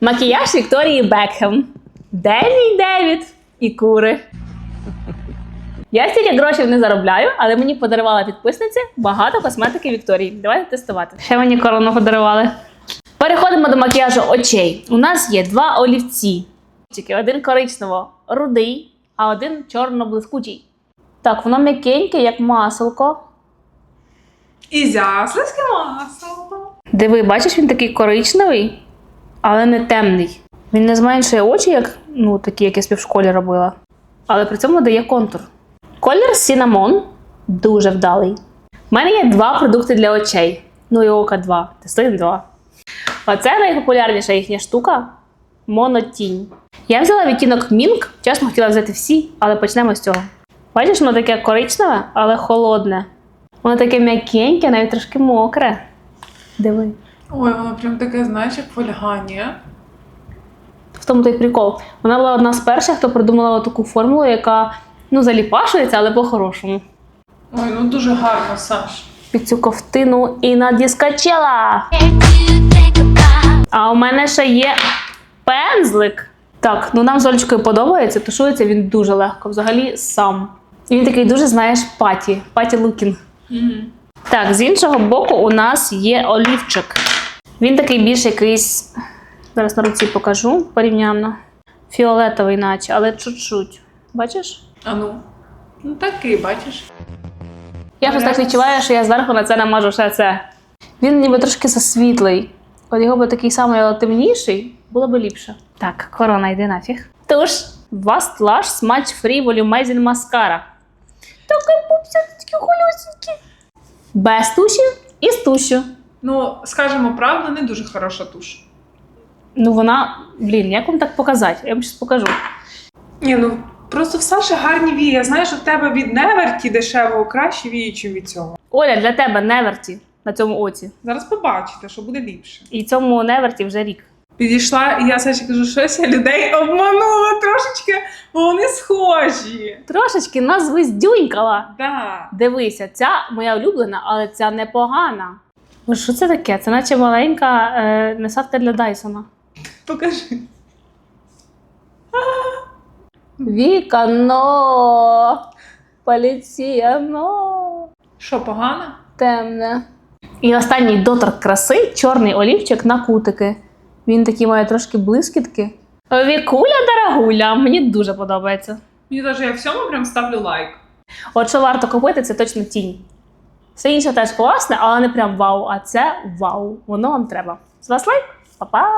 Макіяж Вікторії Бекхем. Де мій Девід і кури? Я стільки грошей не заробляю, але мені подарувала підписниці багато косметики Вікторії. Давайте тестувати. Ще мені корону подарували. Переходимо до макіяжу очей. У нас є два олівці. Тільки Один коричнево-рудий, а один чорно-блискучий. Так, воно м'якеньке, як маселко. Ізяславське масло. Диви, бачиш, він такий коричневий, але не темний. Він не зменшує очі, як ну, такі, як я собі в школі робила. Але при цьому дає контур. Колір Cinnamon дуже вдалий. У мене є два продукти для очей. Ну і ока 2. Тестуємо два. Оце найпопулярніша їхня штука монотінь. Я взяла відтінок Мінк, чесно хотіла взяти всі, але почнемо з цього. Бачиш, воно таке коричневе, але холодне. Воно таке м'якеньке, навіть трошки мокре. Диви. Ой, воно прям таке, знаєш, як фольга. В тому той прикол. Вона була одна з перших, хто придумала таку формулу, яка ну заліпашується, але по-хорошому. Ой, ну дуже гарно, Саш. Під цю ковтину і надіскачела. А у мене ще є пензлик. Так, ну нам з Олечкою подобається, тушується він дуже легко, взагалі сам. І він такий дуже, знаєш, паті, паті лукінг. Угу. Так, з іншого боку, у нас є олівчик. Він такий більш якийсь. Зараз на руці покажу порівняно. Фіолетовий, наче, але чуть-чуть. Бачиш? А ну. Ну такий, бачиш. Я щось так відчуваю, що я зверху на це намажу ще це. Він ніби трошки засвітлий. От його би такий самий, але темніший, було б ліпше. Так, корона, йди нафіг. Тож, Vast Lash Smudge Free Volumizing Mascara. Такий пупся, такі холюсінькі. Без туші і з тушю. Ну, скажемо правду, не дуже хороша туш. Ну вона, блін, як вам так показати? Я вам щось покажу. Ні, ну просто в Саші гарні вії. Я знаю, що в тебе від неверті дешевого краще вії, ніж від цього. Оля, для тебе неверті на цьому оці. Зараз побачите, що буде ліпше. І цьому неверті вже рік. Підійшла, і я Саші кажу, щось я людей обманула трошечки, бо вони схожі. Трошечки нас звездюнькала. Да. Дивися, ця моя улюблена, але ця непогана. Бо Що це таке? Це наче маленька е, насадка для Дайсона. Покажи. Вікано, поліціяно, Що, погано? темне. І останній доторк краси чорний олівчик на кутики. Він такий має трошки блискітки. Вікуля дорогуля, мені дуже подобається. Мені теж я всьому прям ставлю лайк. От що варто купити, це точно тінь. Все інше теж класне, але не прям вау. А це вау. Воно вам треба. З вас лайк, па-па!